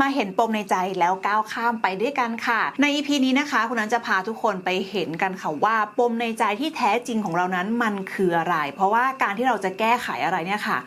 มาเห็นปมในใจแล้วก้าวข้ามไปด้วยกันค่ะ ใน EP นี้นะคะ คุณนั้นจะพาทุกคนไปเห็นกันค่ะว่าปมในใจที่แท้จริงของเรานั้นมันคืออะไร เพราะว่าการที่เราจะแก้ไขอะไรเนี่ยค่ะ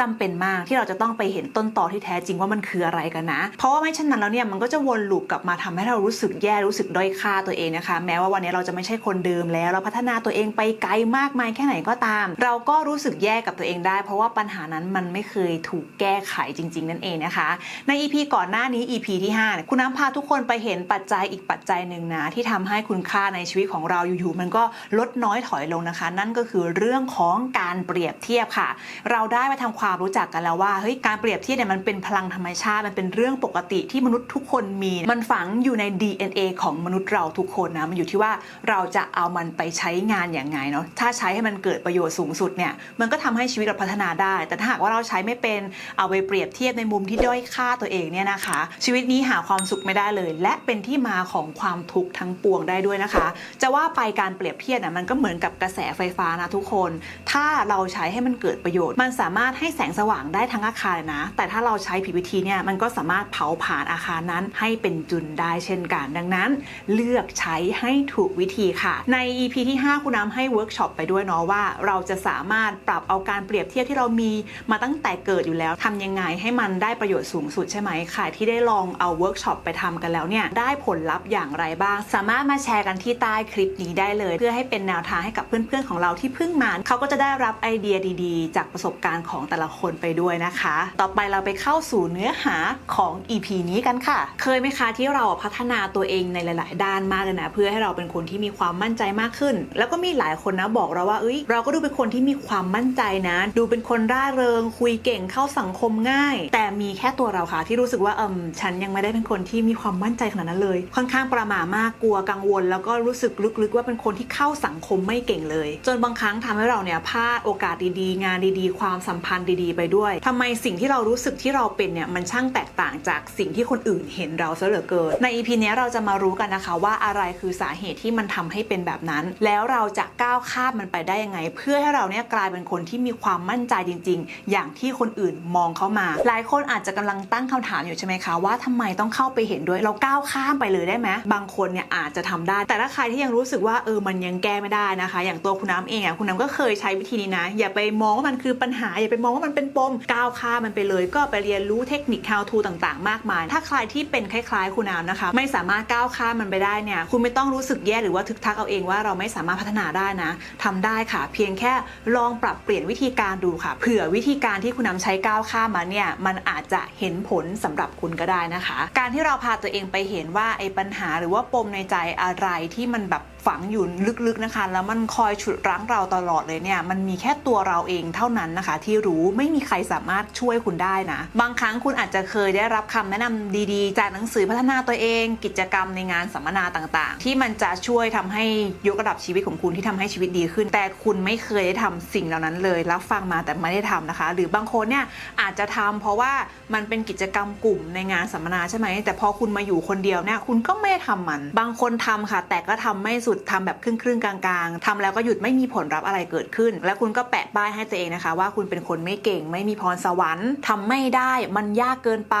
จำเป็นมากที่เราจะต้องไปเห็นต้นตอที่แท้จริงว่ามันคืออะไรกันนะ เพราะว่าไม่เช่นนั้นแล้วเนี่ยมันก็จะวนลูปกลับมาทำให้เรารู้สึกแย่รู้สึกด้อยค่าตัวเองนะคะ แม้ว่าวันนี้เราจะไม่ใช่คนเดิมแล้วเราพัฒนาตัวเองไปไกลมากมายแค่ไหนก็ตาม เราก็รู้สึกแย่กับตัวเองได้ เพราะว่าปัญหานั้นมันไม่เคยถูกแก้ไขจริง ๆ นั่นเองนะคะ ใน EP ก่อนหน้านี้ EP ที่5คุณน้ำพาทุกคนไปเห็นปัจจัยอีกปัจจัยหนึ่งนะที่ทำให้คุณค่าในชีวิตของเราอยู่ๆมันก็ลดน้อยถอยลงนะคะ นั่นก็คือเรื่องของการเปรียบเทียบค่ะ เราได้มาทำความความรู้จักกันแล้วว่าเฮ้ยการเปรียบเทียบเนี่ยมันเป็นพลังธรรมชาติมันเป็นเรื่องปกติที่มนุษย์ทุกคนมี มันฝังอยู่ใน DNA ของมนุษย์เราทุกคนนะมันอยู่ที่ว่าเราจะเอามันไปใช้งานอย่างไงเนาะถ้าใช้ให้มันเกิดประโยชน์สูงสุดเนี่ยมันก็ทำให้ชีวิตเราพัฒนาได้ แต่ถ้าหากว่าเราใช้ไม่เป็นเอาไปเปรียบเทียบในมุมที่ด้อยค่าตัวเองเนี่ยนะคะ ชีวิตนี้หาความสุขไม่ได้เลย และเป็นที่มาของความทุกข์ทั้งปวงได้ด้วยนะคะ จะว่าไปการเปรียบเทียบน่ะมันก็เหมือนกับกระแสไฟฟ้านะทุกคน ถ้าเราใช้ให้มันเกิดประโยชน์ มันสามารถให้แสงสว่างได้ทั้งอาคารเลยนะ แต่ถ้าเราใช้ผิดวิธีเนี่ยมันก็สามารถเผาผลาญอาคารนั้นให้เป็นจุนได้เช่นกัน ดังนั้น เลือกใช้ให้ถูกวิธีค่ะ ใน EP ที่ 5 คุณน้ำให้เวิร์กช็อปไปด้วยเนาะว่า เราจะสามารถปรับเอาการเปรียบเทียบที่เรามีมาตั้งแต่เกิดอยู่แล้วทำยังไงให้มันได้ประโยชน์สูงสุดใช่ไหมใครที่ได้ลองเอาเวิร์กช็อปไปทำกันแล้วเนี่ยได้ผลลัพธ์อย่างไรบ้าง สามารถมาแชร์กันที่ใต้คลิปนี้ได้เลย เพื่อให้เป็นแนวทางให้กับเพื่อนๆของเราที่เพิ่งมาเขาก็จะได้รับไอเดียดีๆ จากประสบการณ์ของแต่ละคนไปด้วยนะคะ ต่อไปเราไปเข้าสู่เนื้อหาของ EP นี้กันค่ะ เคยไหมคะที่เราพัฒนาตัวเองในหลาย ๆ ด้านมากเลยนะ เพื่อให้เราเป็นคนที่มีความมั่นใจมากขึ้น แล้วก็มีหลายคนนะบอกเราว่าเอ้ยเราก็ดูเป็นคนที่มีความมั่นใจนะ ดูเป็นคนร่าเริง คุยเก่งเข้าสังคมง่าย แต่มีแค่ตัวเราค่ะที่รู้สึกว่าเอมฉันยังไม่ได้เป็นคนที่มีความมั่นใจขนาดนั้นเลย ค่อนข้างประหม่ามากกลัวกังวล แล้วก็รู้สึกลึก ๆ ว่าเป็นคนที่เข้าสังคมไม่เก่งเลย จนบางครั้งทำให้เราเนี่ยพลาดโอกาสดี ๆ งานดี ๆ ความสัมพันธ์ดีๆ ไปด้วยทำไมสิ่งที่เรารู้สึกที่เราเป็นเนี่ยมันช่างแตกต่างจากสิ่งที่คนอื่นเห็นเราซะเหลือเกินใน EP เนี้เราจะมารู้กันนะคะว่าอะไรคือสาเหตุที่มันทำให้เป็นแบบนั้น แล้วเราจะก้าวข้ามมันไปได้ยังไง เพื่อให้เราเนี่ยกลายเป็นคนที่มีความมั่นใจจริง ๆ อย่างที่คนอื่นมองเข้ามา หลายคนอาจจะกำลังตั้งคำถามอยู่ใช่ไหมคะว่าทำไมต้องเข้าไปเห็นด้วยเราก้าวข้ามไปเลยได้ไหมบางคนเนี่ยอาจจะทำได้ แต่ถ้าใครที่ยังรู้สึกว่าเออมันยังแก้ไม่ได้นะคะ อย่างตัวคุณน้ำเองอะคุณน้ำก็เคยใช้วิธีนี้นะ อย่าไปมองว่ามันคือปัญหาอย่าไปมองว่ามันเป็นปมก้าวข้ามมันไปเลย ก็ไปเรียนรู้เทคนิค how to ต่างๆ มากมาย ถ้าใครที่เป็นคล้ายๆ คุณน้ำนะคะ ไม่สามารถก้าวข้ามมันไปได้เนี่ยคุณไม่ต้องรู้สึกแย่หรือว่าทึกทักเอาเองว่าเราไม่สามารถพัฒนาได้นะทำได้ค่ะ เพียงแค่ลองปรับเปลี่ยนวิธีการดูค่ะเผื่อวิธีการที่คุณน้ำใช้ก้าวข้ามมาเนี่ยมันอาจจะเห็นผลสำหรับคุณก็ได้นะคะ การที่เราพาตัวเองไปเห็นว่าไอ้ปัญหาหรือว่าปมในใจอะไรที่มันแบบฝังอยู่ลึกๆนะคะ แล้วมันคอยฉุดรั้งเราตลอดเลยเนี่ย มันมีแค่ตัวเราเองเท่านั้นนะคะ ที่รู้ไม่มีใครสามารถช่วยคุณได้นะ บางครั้งคุณอาจจะเคยได้รับคำแนะนำดีๆ จากหนังสือพัฒนาตัวเอง กิจกรรมในงานสัมมนาต่างๆ ที่มันจะช่วยทำให้ยกระดับชีวิตของคุณที่ทำให้ชีวิตดีขึ้น แต่คุณไม่เคยได้ทำสิ่งเหล่านั้นเลยรับฟังมาแต่ไม่ได้ทำนะคะ หรือบางคนเนี่ยอาจจะทำเพราะว่ามันเป็นกิจกรรมกลุ่มในงานสัมมนาใช่ไหมแต่พอคุณมาอยู่คนเดียวเนี่ยคุณก็ไม่ได้ทำมัน บางคนทำค่ะ แต่ก็ทำไม่สดทำแบบครึ่งครึ่งๆกลางๆทำแล้วก็หยุดไม่มีผลลัพธ์อะไรเกิดขึ้น แล้วคุณก็แปะป้ายให้ตัวเองนะคะ ว่าคุณเป็นคนไม่เก่งไม่มีพรสวรรค์ทำไม่ได้มันยากเกินไป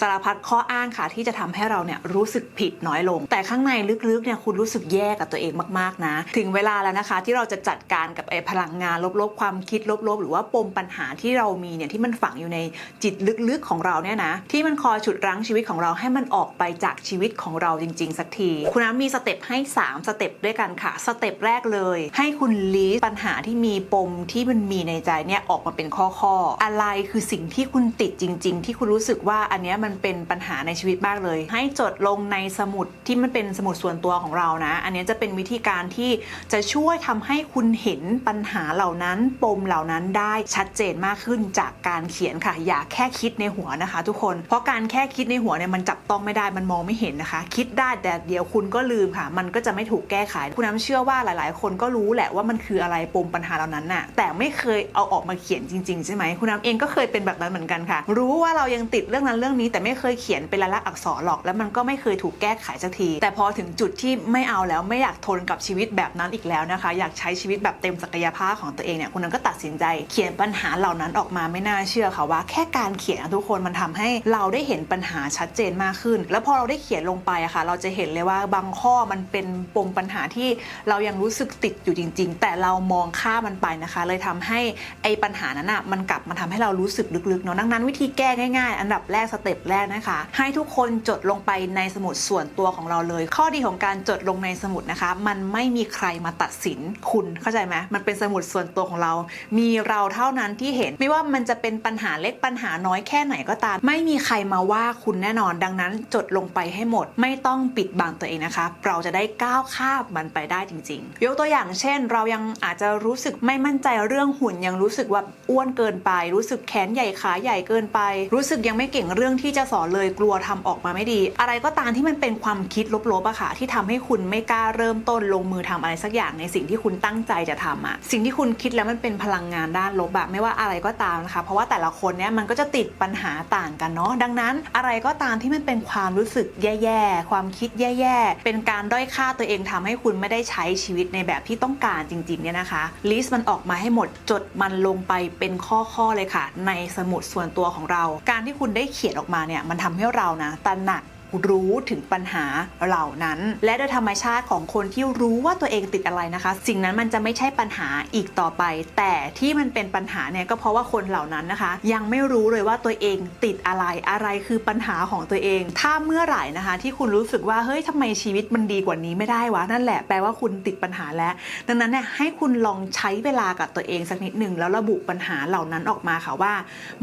สารพัดข้ออ้างค่ะ ที่จะทำให้เราเนี่ยรู้สึกผิดน้อยลง แต่ข้างในลึกๆเนี่ยคุณรู้สึกแย่กับตัวเองมากๆนะ ถึงเวลาแล้วนะคะ ที่เราจะจัดการกับไอ้พลังงานลบๆ ความคิดลบๆ หรือว่าปมปัญหาที่เรามีเนี่ยที่มันฝังอยู่ในจิตลึกๆของเราเนี่ยนะที่มันคอยฉุดรั้งชีวิตของเราให้มันออกไปจากชีวิตของเราจริง ๆ สักที คุณน้ำมีสเต็ปให้ 3 สเต็ปด้วยกันค่ะ สเต็ปแรกเลย ให้คุณลีสปัญหาที่มีปมที่มันมีในใจเนี่ยออกมาเป็นข้อๆ อะไรคือสิ่งที่คุณติดจริง ๆ ที่คุณรู้สึกว่าอันเนี้ยมันเป็นปัญหาในชีวิตมากเลย ให้จดลงในสมุดที่มันเป็นสมุดส่วนตัวของเรานะ อันเนี้ยจะเป็นวิธีการที่จะช่วยทำให้คุณเห็นปัญหาเหล่านั้น ปมเหล่านั้นได้ชัดเจนมากขึ้นจากการเขียนค่ะ อย่าแค่คิดในหัวนะคะ ทุกคน เพราะการแค่คิดในหัวเนี่ยมันจับต้องไม่ได้มันมองไม่เห็นนะคะ คิดได้แต่เดี๋ยวคุณก็ลืมค่ะ มันก็จะไม่ถูกแก้ไข คุณน้ำเชื่อว่าหลาย ๆ คนก็รู้แหละว่ามันคืออะไรปมปัญหาเหล่านั้นน่ะ แต่ไม่เคยเอาออกมาเขียนจริง ๆ ใช่ไหมคุณน้ำเองก็เคยเป็นแบบนั้นเหมือนกันค่ะ รู้ว่าเรายังติดเรื่องนั้นเรื่องนี้ แต่ไม่เคยเขียนเป็นลายลักษณ์อักษรหรอก แล้วมันก็ไม่เคยถูกแก้ไขสักที แต่พอถึงจุดที่ไม่เอาแล้วไม่อยากทนกับชีวิตแบบนั้นอีกแล้วนะคะ อยากใช้ชีวิตแบบเต็มศักยภาพของตัวเองเนี่ยคุณน้ำก็ตัดสินใจ เขียนปัญหาเหล่านั้นออกมาไม่น่าเชื่อค่ะว่า แค่การเขียนทุกคนมันทำให้เราได้เห็นปัญหาชัดเจนมากขึ้น แล้วพอเราได้เขียนลงไปอะค่ะ เราจะเห็นเลยว่าบางข้อมันเป็นปมปัญหาที่เรายังรู้สึกติดอยู่จริง ๆ แต่เรามองข้ามมันไปนะคะ เลยทำให้ไอ้ปัญหานั้นอะมันกลับมาทำให้เรารู้สึกลึกๆเนาะดังนั้นวิธีแก้ง่ายๆ อันดับแรกสเต็ปแรกนะคะ ให้ทุกคนจดลงไปในสมุดส่วนตัวของเราเลย ข้อดีของการจดลงในสมุดนะคะ มันไม่มีใครมาตัดสินคุณเข้าใจไหมมันเป็นสมุดส่วนตัวของเรา มีเราเท่านั้นที่เห็น ไม่ว่ามันจะเป็นปัญหาเล็กปัญหาน้อยแค่ไหนก็ตาม ไม่มีใครมาว่าคุณแน่นอน ดังนั้นจดลงไปให้หมด ไม่ต้องปิดบังตัวเองนะคะ เราจะได้ก้าวข้ามมันไปได้จริง ๆ ยกตัวอย่างเช่น เรายังอาจจะรู้สึกไม่มั่นใจเรื่องหุ่นยังรู้สึกว่าอ้วนเกินไป รู้สึกแขนใหญ่ขาใหญ่เกินไป รู้สึกยังไม่เก่งเรื่องที่จะสอนเลยกลัวทำออกมาไม่ดี อะไรก็ตามที่มันเป็นความคิดลบๆอะค่ะที่ทำให้คุณไม่กล้าเริ่มต้นลงมือทำอะไรสักอย่างในสิ่งที่คุณตั้งใจจะทำอะสิ่งที่คุณคิดแล้วมันเป็นพลังงานด้านลบอะไม่ว่าอะไรก็ตามนะคะเพราะว่าแต่ละคนเนี่ยมันก็จะติดปัญหาต่างกันเนาะดังนั้นอะไรก็ตามที่มันเป็นความรู้สึกแย่ๆความคิดแย่ๆเป็นการด้อยค่าตัวเองทำให้คุณไม่ได้ใช้ชีวิตในแบบที่ต้องการจริงๆเนี่ยนะคะลิสต์มันออกมาให้หมดจดมันลงไปเป็นข้อๆเลยค่ะ ในสมุดส่วนตัวของเรา การที่คุณได้เขียนออกมาเนี่ยมันทำให้เรานะตระหนัก รู้ถึงปัญหาเหล่านั้น และโดยธรรมชาติของคนที่รู้ว่าตัวเองติดอะไรนะคะ สิ่งนั้นมันจะไม่ใช่ปัญหาอีกต่อไป แต่ที่มันเป็นปัญหาเนี่ยก็เพราะว่าคนเหล่านั้นนะคะ ยังไม่รู้เลยว่าตัวเองติดอะไรอะไรคือปัญหาของตัวเอง ถ้าเมื่อไหร่นะคะ ที่คุณรู้สึกว่าเฮ้ยทำไมชีวิตมันดีกว่านี้ไม่ได้วะนั่นแหละแปลว่าคุณติดปัญหาแล้ว ดังนั้นเนี่ยให้คุณลองใช้เวลากับตัวเองสักนิดหนึ่งแล้วระบุปัญหาเหล่านั้นออกมาค่ะว่า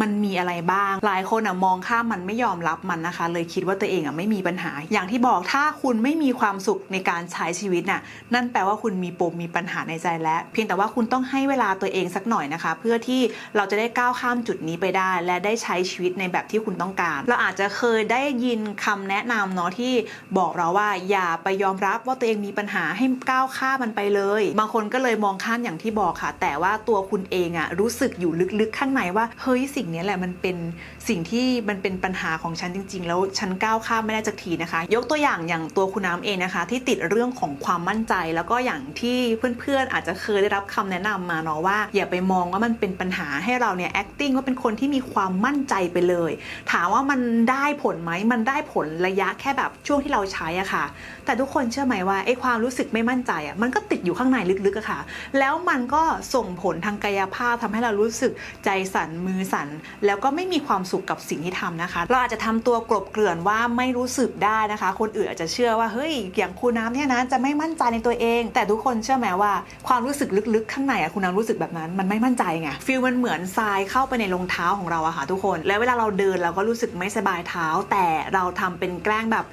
มันมีอะไรบ้าง หลายคนอะมองข้ามมันไม่ยอมรับมันนะคะ เลยคิดว่าตัวเองอะไม่มีปัญหา อย่างที่บอกถ้าคุณไม่มีความสุขในการใช้ชีวิตน่ะนั่นแปลว่าคุณมีปมมีปัญหาในใจแล้ว เพียงแต่ว่าคุณต้องให้เวลาตัวเองสักหน่อยนะคะ เพื่อที่เราจะได้ก้าวข้ามจุดนี้ไปได้ และได้ใช้ชีวิตในแบบที่คุณต้องการ เราอาจจะเคยได้ยินคำแนะนำเนาะที่บอกเราว่าอย่าไปยอมรับว่าตัวเองมีปัญหาให้ก้าวข้ามมันไปเลย บางคนก็เลยมองข้ามอย่างที่บอกค่ะ แต่ว่าตัวคุณเองอะรู้สึกอยู่ลึกๆข้างในว่าเฮ้ยสิ่งนี้แหละมันเป็นสิ่งที่มันเป็นปัญหาของฉันจริง ๆ แล้วฉันก้าวข้ามไม่ได้สักทีนะคะ ยกตัวอย่างอย่างตัวคุณน้ำเองนะคะ ที่ติดเรื่องของความมั่นใจ แล้วก็อย่างที่เพื่อนๆอาจจะเคยได้รับคำแนะนำมาเนาะว่า อย่าไปมองว่ามันเป็นปัญหาให้เราเนี่ย acting ว่าเป็นคนที่มีความมั่นใจไปเลย ถามว่ามันได้ผลไหมมันได้ผลระยะแค่แบบช่วงที่เราใช้อะค่ะ แต่ทุกคนเชื่อไหมว่าไอ้ความรู้สึกไม่มั่นใจอะมันก็ติดอยู่ข้างในลึกๆอะค่ะ แล้วมันก็ส่งผลทางกายภาพทำให้เรารู้สึกใจสั่นมือสั่นแล้วก็ไม่มีความสุขกับสิ่งที่ทำนะคะ เราอาจจะทำตัวกลบเกลื่อนว่าไม่รูู้้สึกได้นะคะ คนอื่นอาจจะเชื่อว่าเฮ้ยอย่างครูน้ำเนี่ยนะจะไม่มั่นใจในตัวเอง แต่ทุกคนเชื่อไหมว่าความรู้สึกลึกๆ ข้างในอะคุณน้ำรู้สึกแบบนั้นมันไม่มั่นใจไงฟีลมันเหมือนทรายเข้าไปในรองเท้าของเราอะค่ะทุกคน แล้วเวลาเราเดินเราก็รู้สึกไม่สบายเท้า แต่เราทำเป็นแกล้งแบบ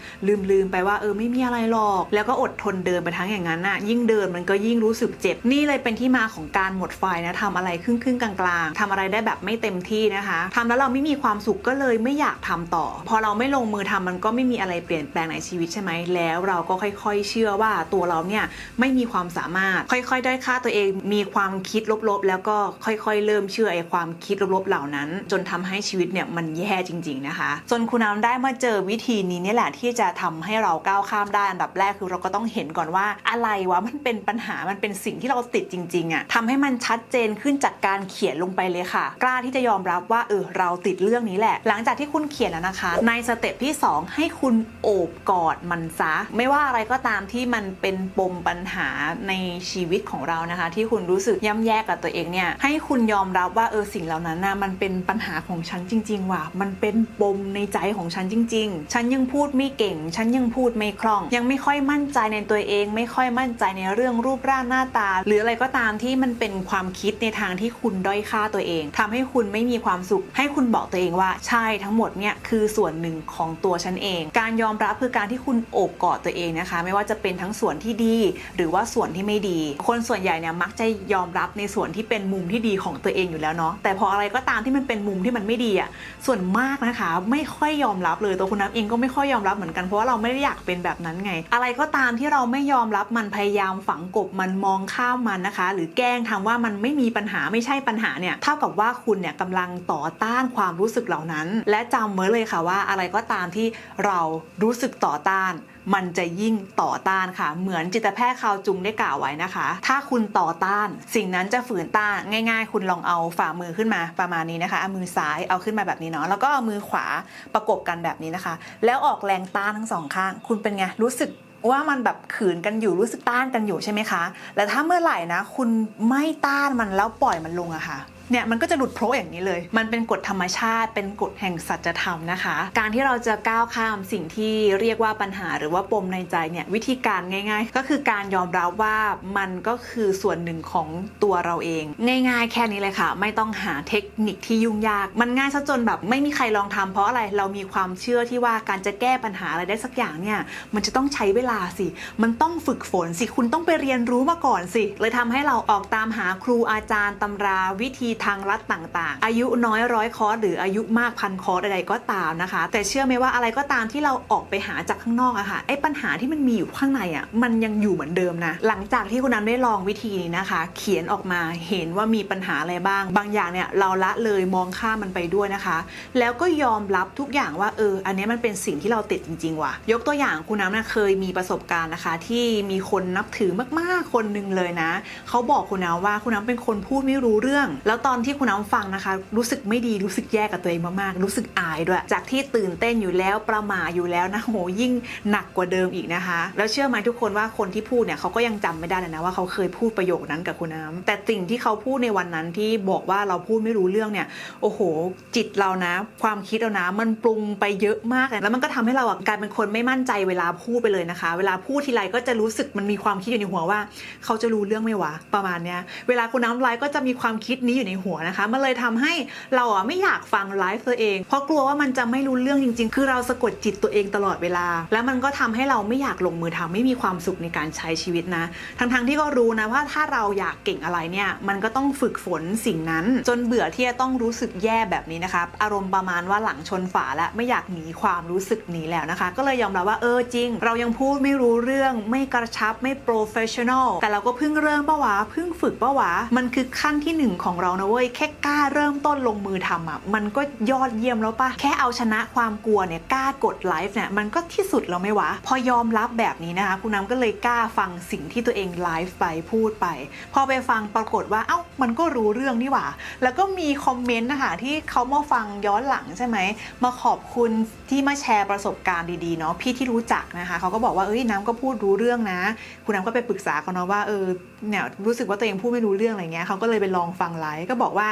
ลืมๆไปว่าเออไม่มีอะไรหรอก แล้วก็อดทนเดินไปทั้งอย่างนั้นน่ะยิ่งเดินมันก็ยิ่งรู้สึกเจ็บนี่เลยเป็นที่มาของการหมดไฟนะทำอะไรครึ่งๆกลางๆทำอะไรได้แบบไม่เต็มที่นะคะทำแล้วเราไม่มีความสุขก็เลยไม่อยากทำต่อ พอเราไม่ลงมือทำมันก็ไม่มีอะไรเปลี่ยนแปลงในชีวิตใช่ไหมแล้วเราก็ค่อยๆ เชื่อว่าตัวเราเนี่ยไม่มีความสามารถ ค่อยๆได้ค่าตัวเอง มีความคิดลบๆ แล้วก็ค่อยๆ เริ่มเชื่อไอ้ความคิดลบๆ เหล่านั้น จนทำให้ชีวิตเนี่ยมันแย่จริง ๆนะคะ จนคุณน้ำได้มาเจอวิธีนี้เนี่ยแหละที่จะทำให้เราก้าวข้ามได้อันดับแรกคือเราก็ต้องเห็นก่อนว่าอะไรวะมันเป็นปัญหามันเป็นสิ่งที่เราติดจริงๆอะทำให้มันชัดเจนขึ้นจากการเขียนลงไปเลยค่ะ กล้าที่จะยอมรับว่าเออเราติดเรื่องนี้แหละ หลังจากที่คุณเขียนแล้วนะคะ ในสเต็ปที่ 2ให้คุณโอบกอดมันซะ ไม่ว่าอะไรก็ตามที่มันเป็นปมปัญหาในชีวิตของเรานะคะ ที่คุณรู้สึกย่ำแย่กับตัวเองเนี่ยให้คุณยอมรับว่าเออสิ่งเหล่านั้นนะมันเป็นปัญหาของฉันจริง ๆ ว่ะมันเป็นปมในใจของฉันจริง ๆ ฉันยังพูดไม่เก่ง ฉันยังพูดไม่คล่อง ยังไม่ค่อยมั่นใจในตัวเอง ไม่ค่อยมั่นใจในเรื่องรูปร่างหน้าตา หรืออะไรก็ตามที่มันเป็นความคิดในทางที่คุณด้อยค่าตัวเองทำให้คุณไม่มีความสุข ให้คุณบอกตัวเององว่าใช่ทั้งหมดเนี่ยคือส่วนหนึ่งของตัวฉันเองการยอมรับคือการที่คุณโอบกอดตัวเองนะคะ ไม่ว่าจะเป็นทั้งส่วนที่ดี หรือว่าส่วนที่ไม่ดี คนส่วนใหญ่เนี่ยมักจะยอมรับในส่วนที่เป็นมุมที่ดีของตัวเองอยู่แล้วเนาะแต่พออะไรก็ตามที่มันเป็นมุมที่มันไม่ดีอะส่วนมากนะคะ ไม่ค่อยยอมรับเลยตัวคุณน้ำเองก็ไม่ค่อยยอมรับเหมือนกันเพราะว่าเราไม่ได้อยากเป็นแบบนั้นไง อะไรก็ตามที่เราไม่ยอมรับมันพยายามฝังกบมันมองข้ามมันนะคะ หรือแกล้งทำว่ามันไม่มีปัญหาไม่ใช่ปัญหาเนี่ยเท่ากับว่าคุณเนี่ยกำลังต่อต้านความรู้สึกเหล่านั้น และจำไว้เลยค่ะว่าอะไรก็ตามที่เรารู้สึกต่อต้าน มันจะยิ่งต่อต้านค่ะ เหมือนจิตแพทย์คาวจุงได้กล่าวไว้นะคะ ถ้าคุณต่อต้าน สิ่งนั้นจะฝืนต้านง่าย ๆ คุณลองเอาฝ่ามือขึ้นมาประมาณนี้นะคะเอามือซ้ายเอาขึ้นมาแบบนี้เนาะแล้วก็เอามือขวาประกบกันแบบนี้นะคะ แล้วออกแรงต้านทั้งสองข้าง คุณเป็นไงรู้สึกว่ามันแบบขืนกันอยู่รู้สึกต้านกันอยู่ใช่ไหมคะ แล้วถ้าเมื่อไหร่นะ คุณไม่ต้านมันแล้วปล่อยมันลงอะค่ะ เนี่ยมันก็จะหลุดโพรอย่างนี้เลย มันเป็นกฎธรรมชาติ เป็นกฎแห่งสัจธรรมนะคะ การที่เราจะก้าวข้ามสิ่งที่เรียกว่าปัญหาหรือว่าปมในใจเนี่ยวิธีการง่าย ๆ ก็คือการยอมรับว่ามันก็คือส่วนหนึ่งของตัวเราเอง ง่าย ๆ แค่นี้เลยค่ะ ไม่ต้องหาเทคนิคที่ยุ่งยาก มันง่ายซะจนแบบไม่มีใครลองทำเพราะอะไรเรามีความเชื่อที่ว่าการจะแก้ปัญหาอะไรได้สักอย่างเนี่ยมันจะต้องใช้เวลาสิ มันต้องฝึกฝนสิคุณต้องไปเรียนรู้มาก่อนสิเลยทำให้เราออกตามหาครูอาจารย์ตำราวิธีทางลัดต่างๆ อายุน้อยร้อยคอร์สหรืออายุมากพันคอร์สใดๆก็ตามนะคะ แต่เชื่อไหมว่าอะไรก็ตามที่เราออกไปหาจากข้างนอกอะค่ะไอ้ปัญหาที่มันมีอยู่ข้างในอะมันยังอยู่เหมือนเดิมนะหลังจากที่คุณน้ำได้ลองวิธีนี้นะคะ เขียนออกมาเห็นว่ามีปัญหาอะไรบ้าง บางอย่างเนี่ยเราละเลยมองข้ามมันไปด้วยนะคะ แล้วก็ยอมรับทุกอย่างว่าเอออันนี้มันเป็นสิ่งที่เราติดจริงๆว่ะยกตัวอย่างคุณน้ำเนี่ยเคยมีประสบการณ์นะคะ ที่มีคนนับถือมากๆคนหนึ่งเลยนะเขาบอกคุณน้ำว่าคุณน้ำเป็นคนพูดไม่รู้เรื่อง แล้วตอนที่คุณน้ำฟังนะคะ รู้สึกไม่ดีรู้สึกแย่กับตัวเองมากๆรู้สึกอายด้วย จากที่ตื่นเต้นอยู่แล้วประหม่าอยู่แล้วนะโหยิ่งหนักกว่าเดิมอีกนะคะ แล้วเชื่อไหมทุกคนว่าคนที่พูดเนี่ยเขาก็ยังจำไม่ได้เลยนะว่าเขาเคยพูดประโยคนั้นกับคุณน้ำแต่สิ่งที่เขาพูดในวันนั้นที่บอกว่าเราพูดไม่รู้เรื่องเนี่ยโอ้โห จิตเรานะ ความคิดเรานะมันปรุงไปเยอะมากแล้วมันก็ทำให้เราอะกลายเป็นคนไม่มั่นใจเวลาพูดไปเลยนะคะ เวลาพูดทีไรก็จะรู้สึกมันมีความคิดอยู่ในหัวว่า เขาจะรู้เรื่องไหมวะประมาณเนี้ยเวลาคุณน้ำไลก็จะมีความคิดนี้อยู่ในหัวนะคะ มันเลยทำให้เราอะไม่อยากฟังไลฟ์ตัวเอง เพราะกลัวว่ามันจะไม่รู้เรื่องจริง ๆ คือเราสะกดจิตตัวเองตลอดเวลา แล้วมันก็ทำให้เราไม่อยากลงมือทำไม่มีความสุขในการใช้ชีวิตนะ ทั้งๆที่ก็รู้นะว่าถ้าเราอยากเก่งอะไรเนี่ย มันก็ต้องฝึกฝนสิ่งนั้น จนเบื่อที่จะต้องรู้สึกแย่แบบนี้นะคะ อารมณ์ประมาณว่าหลังชนฝาแล้วไม่อยากหนีความรู้สึกนี้แล้วนะคะ ก็เลยยอมรับว่าเออจริง เรายังพูดไม่รู้เรื่องไม่กระชับไม่โปรเฟชชั่นอลแต่เราก็เพิ่งเริ่มปะวะเพิ่งฝึกปะวะมันคือขั้นที่หนึ่งของเรานะเว้ยแค่กล้าเริ่มต้นลงมือทำอะมันก็ยอดเยี่ยมแล้วปะแค่เอาชนะความกลัวเนี่ยกล้ากดไลฟ์เนี่ยมันก็ที่สุดแล้วไม่วะ พอยอมรับแบบนี้นะคะคุณน้ำก็เลยกล้าฟังสิ่งที่ตัวเองไลฟ์ไปพูดไป พอไปฟังปรากฏว่าเอ้ามันก็รู้เรื่องนี่หว่า แล้วก็มีคอมเมนต์นะคะที่เขามาฟังย้อนหลังใช่ไหมมาขอบคุณที่มาแชร์ประสบการณ์ดีๆเนาะพี่ที่รู้จักนะคะเขาก็บอกว่าเอ้ยน้ำก็พูดรู้เรื่องนะ คุณน้ำก็ไปปรึกษาเขาเนาะว่าเออเนี่ยรู้สึกว่าตัวเองพูดไม่รู้เรื่องอะไรเงี้ยเขาก็เลยไปลองฟังไลฟ์ก็บอกว่า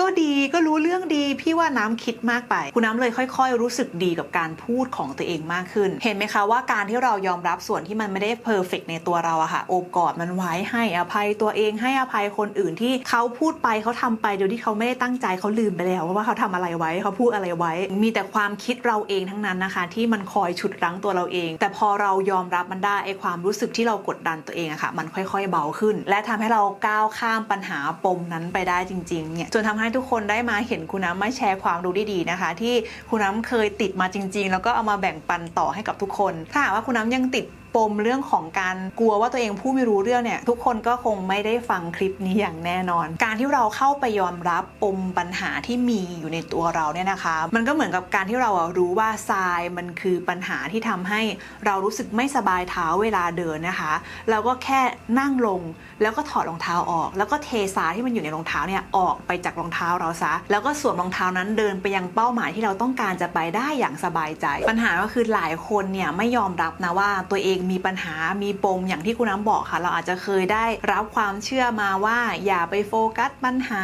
ก็ดีก็รู้เรื่องดี พี่ว่าน้ำคิดมากไปคุณน้ำเลยค่อย ๆ รู้สึกดีกับการพูดของตัวเองมากขึ้น เห็นไหมคะว่าการที่เรายอมรับส่วนที่มันไม่ได้เพอร์เฟกในตัวเราอะค่ะโอบกอดมันไว้ให้อภัยตัวเองให้อภัยคนอื่นที่เขาพูดไปเขาทำไปโดยที่เขาไม่ได้ตั้งใจเขาลืมไปแล้วว่าเขาทำอะไรไว้เขาพูดอะไรไว้ มีแต่ความคิดเราเองทั้งนั้นนะคะ ที่มันคอยฉุดรั้งตัวเราเอง แต่พอเรายอมรับมันได้ไอความรู้สึกที่เรากดดันตัวเองอะค่ะมันค่อย ๆ เบาขึ้น และทำให้เราก้าวข้ามปัญหาปมนั้นไปได้จริงๆเนี่ยจนทำให้ทุกคนได้มาเห็นคุณน้ำมาแชร์ความรู้ดีๆนะคะ ที่คุณน้ำเคยติดมาจริง ๆ แล้วก็เอามาแบ่งปันต่อให้กับทุกคน ถ้าหากว่าคุณน้ำยังติดปมเรื่องของการกลัวว่าตัวเองพูดไม่รู้เรื่องเนี่ยทุกคนก็คงไม่ได้ฟังคลิปนี้อย่างแน่นอน การที่เราเข้าไปยอมรับปมปัญหาที่มีอยู่ในตัวเราเนี่ยนะคะ มันก็เหมือนกับการที่เรารู้ว่าทรายมันคือปัญหาที่ทำให้เรารู้สึกไม่สบายเท้าเวลาเดินนะคะ เราก็แค่นั่งลงแล้วก็ถอดรองเท้าออก แล้วก็เททราที่มันอยู่ในรองเท้าเนี่ยออกไปจากรองเท้าเราซะ แล้วก็สวมรองเท้านั้นเดินไปยังเป้าหมายที่เราต้องการจะไปได้อย่างสบายใจ ปัญหาก็คือหลายคนเนี่ยไม่ยอมรับนะว่าตัวเองมีปัญหามีปมอย่างที่คุณน้ำบอกค่ะ เราอาจจะเคยได้รับความเชื่อมาว่าอย่าไปโฟกัสปัญหา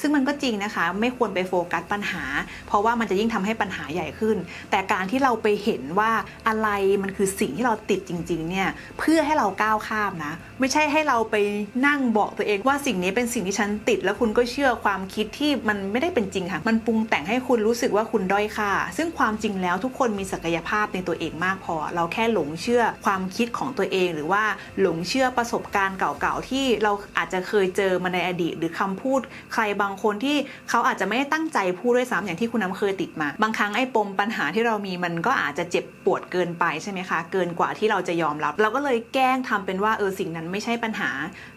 ซึ่งมันก็จริงนะคะ ไม่ควรไปโฟกัสปัญหา เพราะว่ามันจะยิ่งทำให้ปัญหาใหญ่ขึ้น แต่การที่เราไปเห็นว่าอะไรมันคือสิ่งที่เราติดจริงๆเนี่ยเพื่อให้เราก้าวข้ามนะ ไม่ใช่ให้เราไปนั่งบอกตัวเองว่าสิ่งนี้เป็นสิ่งที่ฉันติด แล้วคุณก็เชื่อความคิดที่มันไม่ได้เป็นจริงค่ะ มันปรุงแต่งให้คุณรู้สึกว่าคุณด้อยค่า ซึ่งความจริงแล้วทุกคนมีศักยภาพในตัวเองมากพอ เราแค่หลงเชื่อความคิดของตัวเอง หรือว่าหลงเชื่อประสบการณ์เก่าๆที่เราอาจจะเคยเจอมาในอดีต หรือคำพูดใครบางคนที่เขาอาจจะไม่ได้ตั้งใจพูดด้วยซ้ำอย่างที่คุณน้ำเคยติดมา บางครั้งไอ้ปมปัญหาที่เรามีมันก็อาจจะเจ็บปวดเกินไปใช่ไหมคะ เกินกว่าที่เราจะยอมรับ เราก็เลยแกล้งทำเป็นว่าเออสิ่งนั้นไม่ใช่ปัญหา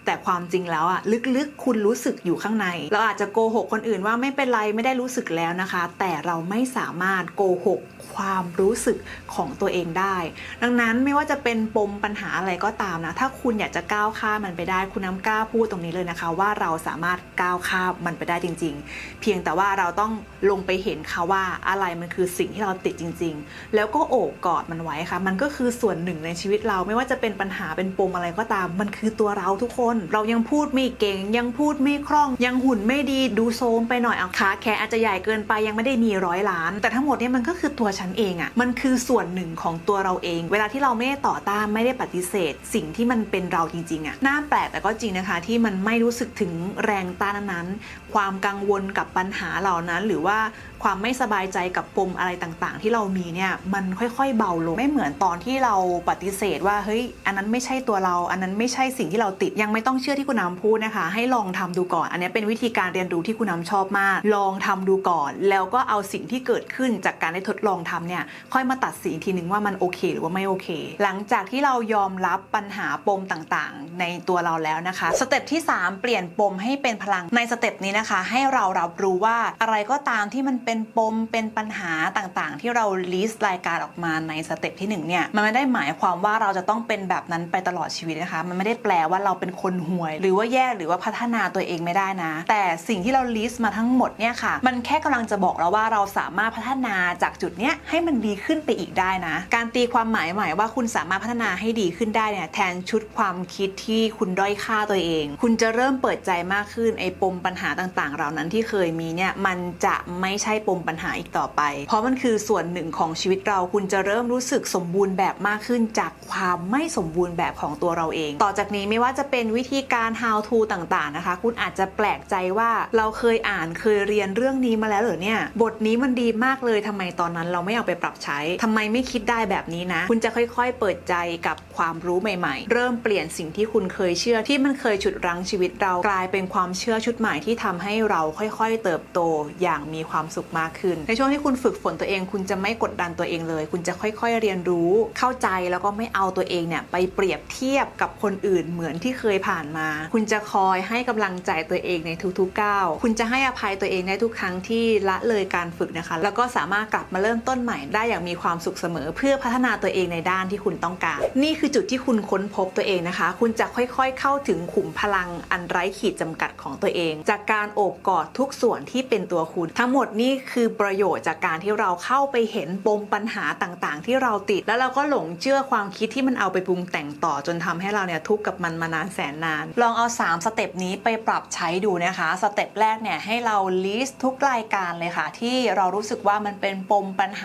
แต่ความจริงแล้วอะลึกๆ คุณรู้สึกอยู่ข้างใน เราอาจจะโกหกคนอื่นว่าไม่เป็นไรไม่ได้รู้สึกแล้วนะคะ แต่เราไม่สามารถโกหก ความรู้สึกของตัวเองได้ ดังนั้นไม่ว่าจะเป็นปมปัญหาอะไรก็ตามนะ ถ้าคุณอยากจะก้าวข้ามมันไปได้ คุณน้ำกล้าพูดตรงนี้เลยนะคะ ว่าเราสามารถก้าวข้ามมันไปได้จริง ๆ เพียงแต่ว่าเราต้องลงไปเห็นค่ะว่าอะไรมันคือสิ่งที่เราติดจริง ๆ แล้วก็โอบกอดมันไว้ค่ะ มันก็คือส่วนหนึ่งในชีวิตเราไม่ว่าจะเป็นปัญหาเป็นปมอะไรก็ตาม มันคือตัวเราทุกคน เรายังพูดไม่เก่ง ยังพูดไม่คล่อง ยังหุ่นไม่ดีดูโซมไปหน่อยเอาขาแขนอาจจะใหญ่เกินไปยังไม่ได้มีร้อยล้าน แต่ทั้งหมดเนี่ยมันก็คือตัวฉันเองอะ่ะมันคือส่วนหนึ่งของตัวเราเอง เวลาที่เราไม่ได้ต่อต้านไม่ได้ปฏิเสธ สิ่งที่มันเป็นเราจริงๆอะ่ะน่าแปลกแต่ก็จริงนะคะ ที่มันไม่รู้สึกถึงแรงต้านนั้น ความกังวลกับปัญหาเหล่านั้น หรือว่าความไม่สบายใจกับปมอะไรต่างๆ ที่เรามีเนี่ยมันค่อยๆ เบาลงไม่เหมือนตอนที่เราปฏิเสธว่าเฮ้ยอันนั้นไม่ใช่ตัวเรา อันนั้นไม่ใช่สิ่งที่เราติดยังไม่ต้องเชื่อที่คุณน้ำพูดนะคะ ให้ลองทำดูก่อน อันนี้เป็นวิธีการเรียนรู้ที่คุณน้ำชอบมาก ลองทำดูก่อน แล้วก็เอาสิ่งที่เกิดขึ้นจากการได้ทดลองทำเนี่ยค่อยมาตัดสินอีทีหนึ่งว่ามันโอเค หรือว่าไม่โอเค หลังจากที่เรายอมรับปัญหาปมต่างๆ ในตัวเราแล้วนะคะสเต็ปที่ 3 เปลี่ยนปมให้เป็นพลังในสเต็ปนี้นะคะ ให้เรารับรู้ว่าอะไรก็ตามที่มันเป็นปมเป็นปัญหาต่างๆ ที่เราลิสต์รายการออกมาในสเต็ปที่1เนี่ยมันไม่ได้หมายความว่าเราจะต้องเป็นแบบนั้นไปตลอดชีวิตนะคะ มันไม่ได้แปลว่าเราเป็นคนห่วย หรือว่าแย่หรือว่าพัฒนาตัวเองไม่ได้นะ แต่สิ่งที่เราลิสต์มาทั้งหมดเนี่ยค่ะ มันแค่กำลังจะบอกเราว่าเราสามารถพัฒนาจากจุดเนี้ยให้มันดีขึ้นไปอีกได้นะ การตีความหมายใหม่ว่าคุณสามารถพัฒนาให้ดีขึ้นได้เนี่ยแทนชุดความคิดที่คุณด้อยค่าตัวเอง คุณจะเริ่มเปิดใจมากขึ้นไอ้ปมปัญหาต่างๆ เหล่านั้นที่เคยมีเนี่ยมันจะไม่ใช่ปมปัญหาอีกต่อไป เพราะมันคือส่วนหนึ่งของชีวิตเราคุณจะเริ่มรู้สึกสมบูรณ์แบบมากขึ้น จากความไม่สมบูรณ์แบบของตัวเราเอง ต่อจากนี้ไม่ว่าจะเป็นวิธีการ how to ต่างๆนะคะ คุณอาจจะแปลกใจว่าเราเคยอ่านเคยเรียนเรื่องนี้มาแล้วหรือเนี่ยบทนี้มันดีมากเลยทำไมตอนนั้นเราไม่เอาไปปรับใช้ทำไมไม่คิดได้แบบนี้นะ คุณจะค่อยๆ เปิดใจกับความรู้ใหม่ ๆ เริ่มเปลี่ยนสิ่งที่คุณเคยเชื่อที่มันเคยฉุดรั้งชีวิตเรากลายเป็นความเชื่อชุดใหม่ที่ทำให้เราค่อยๆ เติบโตอย่างมีความสุขมากขึ้น ในช่วงที่คุณฝึกฝนตัวเอง คุณจะไม่กดดันตัวเองเลย คุณจะค่อยๆ เรียนรู้ เข้าใจแล้วก็ไม่เอาตัวเองเนี่ยไปเปรียบเทียบกับคนอื่นเหมือนที่เคยผ่านมา คุณจะคอยให้กำลังใจตัวเองในทุกๆก้าวคุณจะให้อภัยตัวเองได้ทุกครั้งที่ละเลยการฝึกนะคะ แล้วก็สามารถกลับมาเริ่มต้นใหม่ได้อย่างมีความสุขเสมอ เพื่อพัฒนาตัวเองในด้านที่คุณต้องการ นี่คือจุดที่คุณค้นพบตัวเองนะคะ คุณจะค่อยๆ เข้าถึงขุมพลังอันไร้ขีดจำกัดของตัวเอง จากการโอบกอดทุกส่วนที่เป็นตัวคุณ ทั้งหมดนี่คือประโยชน์จากการที่เราเข้าไปเห็นปมปัญหาต่างๆ ที่เราติด แล้วเราก็หลงเชื่อความคิดที่มันเอาไปปรุงแต่งต่อจนทำให้เราเนี่ยทุกข์กับมันมานานแสนนาน ลองเอา 3 สเต็ปนี้ไปปรับใช้ดูนะคะ สเต็ปแรกเนี่ยให้เราลิสต์ทุกรายการเลยค่ะ ที่เรารู้สึกว่ามันเป็นปมปัญหา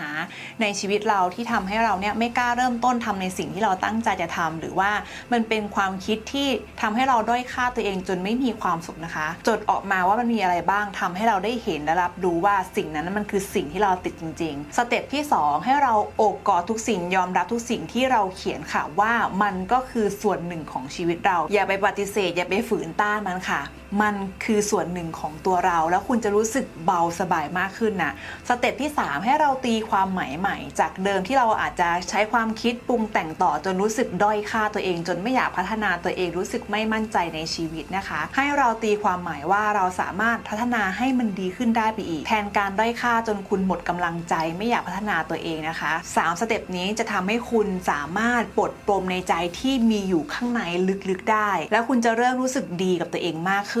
ในชีวิตเราที่ทำให้เราเนี่ยไม่กล้าเริ่มต้นทำในสิ่งที่เราตั้งใจจะทำหรือว่ามันเป็นความคิดที่ทำให้เราด้อยค่าตัวเองจนไม่มีความสุขนะคะ จดออกมาว่ามันมีอะไรบ้างทำให้เราได้เห็นและรับรู้ว่าสิ่งนั้นมันคือสิ่งที่เราติดจริง ๆ สเต็ปที่ 2 ให้เราโอบกอดทุกสิ่งยอมรับทุกสิ่งที่เราเขียนค่ะว่ามันก็คือส่วนหนึ่งของชีวิตเรา อย่าไปปฏิเสธ อย่าไปฝืนต้านมันค่ะ มันคือส่วนหนึ่งของตัวเรา แล้วคุณจะรู้สึกเบาสบายมากขึ้นนะสเต็ปที่ 3 ให้เราตีความหมายใหม่ จากเดิมที่เราอาจจะใช้ความคิดปรุงแต่งต่อจนรู้สึกด้อยค่าตัวเอง จนไม่อยากพัฒนาตัวเองรู้สึกไม่มั่นใจในชีวิตนะคะ ให้เราตีความหมายว่าเราสามารถพัฒนาให้มันดีขึ้นได้ไปอีก แทนการด้อยค่าจนคุณหมดกำลังใจ ไม่อยากพัฒนาตัวเองนะคะ3สเต็ปนี้จะทำให้คุณสามารถปลดปลมในใจที่มีอยู่ข้างในลึกๆได้ แล้วคุณจะเริ่มรู้สึกดีกับตัวเองมากขึ้น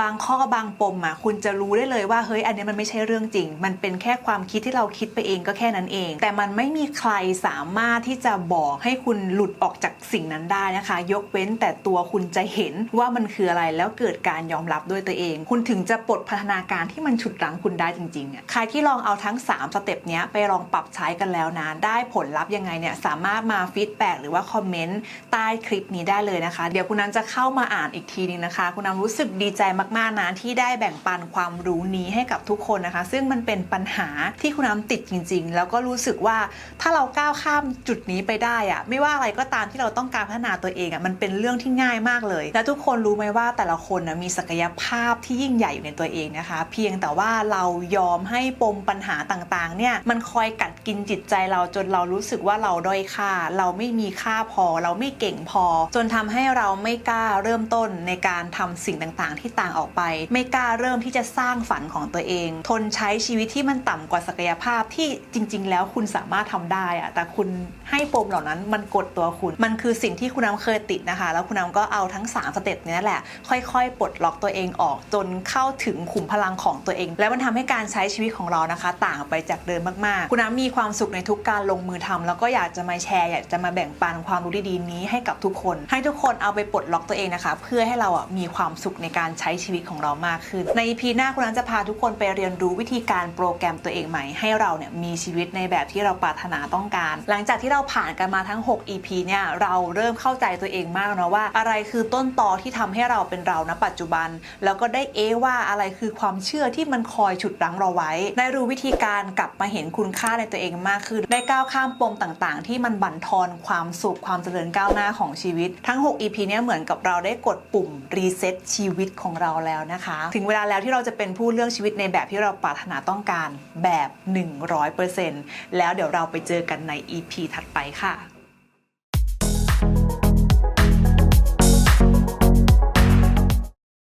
บางข้อบางปมอะคุณจะรู้ได้เลยว่าเฮ้ยอันนี้มันไม่ใช่เรื่องจริง มันเป็นแค่ความคิดที่เราคิดไปเองก็แค่นั้นเอง แต่มันไม่มีใครสามารถที่จะบอกให้คุณหลุดออกจากสิ่งนั้นได้นะคะ ยกเว้นแต่ตัวคุณจะเห็นว่ามันคืออะไรแล้วเกิดการยอมรับด้วยตัวเอง คุณถึงจะปลดพัฒนาการที่มันฉุดรั้งคุณได้จริงๆอะใครที่ลองเอาทั้ง 3 สเต็ปนี้ไปลองปรับใช้กันแล้วนะได้ผลลัพธ์ยังไงเนี่ยสามารถมาฟีดแบ็กหรือว่าคอมเมนต์ใต้คลิปนี้ได้เลยนะคะ เดี๋ยวคุณนันจะเข้ามาอ่านอีกทีนึงนะคะ คุณน้ำรู้สึกดีใจมากๆนะที่ได้แบ่งปันความรู้นี้ให้กับทุกคนนะคะ ซึ่งมันเป็นปัญหาที่คุณน้ำติดจริง ๆ แล้วก็รู้สึกว่าถ้าเราก้าวข้ามจุดนี้ไปได้อะไม่ว่าอะไรก็ตามที่เราต้องการพัฒนาตัวเองอะมันเป็นเรื่องที่ง่ายมากเลย และทุกคนรู้ไหมว่าแต่ละคนนะมีศักยภาพที่ยิ่งใหญ่อยู่ในตัวเองนะคะ เพียงแต่ว่าเรายอมให้ปมปัญหาต่างๆเนี่ยมันคอยกัดกินจิตใจเราจนเรารู้สึกว่าเราด้อยค่า เราไม่มีค่าพอ เราไม่เก่งพอ จนทำให้เราไม่กล้าเริ่มต้นในการทำสิ่งต่างๆ ที่ต่างออกไป ไม่กล้าเริ่มที่จะสร้างฝันของตัวเอง ทนใช้ชีวิตที่มันต่ำกว่าศักยภาพที่จริง ๆ แล้วคุณสามารถทำได้อะแต่คุณให้ปมเหล่านั้นมันกดตัวคุณ มันคือสิ่งที่คุณน้ำเคยติดนะคะ แล้วคุณน้ำก็เอาทั้ง 3 สเต็ปนี้แหละ ค่อยๆ ปลดล็อกตัวเองออกจนเข้าถึงขุมพลังของตัวเอง แล้วมันทำให้การใช้ชีวิตของเรานะคะ ต่างไปจากเดิมมากๆ คุณน้ำมีความสุขในทุกการลงมือทำแล้วก็อยากจะมาแชร์ อยากจะมาแบ่งปันความรู้ดีๆนี้ให้กับทุกคน ให้ทุกคนเอาไปปลดล็อกตัวเองนะคะ เพื่อให้เราอะมีความสุขในการใช้ชีวิตของเรามากขึ้น ใน EP หน้าคุณน้ำจะพาทุกคนไปเรียนรู้วิธีการโปรแกรมตัวเองใหม่ ให้เราเนี่ยมีชีวิตในแบบที่เราปรารถนาต้องการ หลังจากที่เราผ่านกันมาทั้ง 6 EP เนี่ยเราเริ่มเข้าใจตัวเองมากแล้วนะว่า อะไรคือต้นตอที่ทำให้เราเป็นเราณปัจจุบัน แล้วก็ได้เอว่าอะไรคือความเชื่อที่มันคอยฉุดรั้งเราไว้ ได้รู้วิธีการกลับมาเห็นคุณค่าในตัวเองมากขึ้น ได้ก้าวข้ามปมต่างๆ ที่มันบั่นทอนความสุขความเจริญก้าวหน้าของชีวิต ทั้ง 6 EP เนี่ยเหมือนกับเราได้กดปุ่มรีเซ็ตชีววิตของเราแล้วนะคะ ถึงเวลาแล้วที่เราจะเป็นผู้เลือกชีวิตในแบบที่เราปรารถนาต้องการแบบ 100%แล้วเดี๋ยวเราไปเจอกันใน EP ถัดไปค่ะ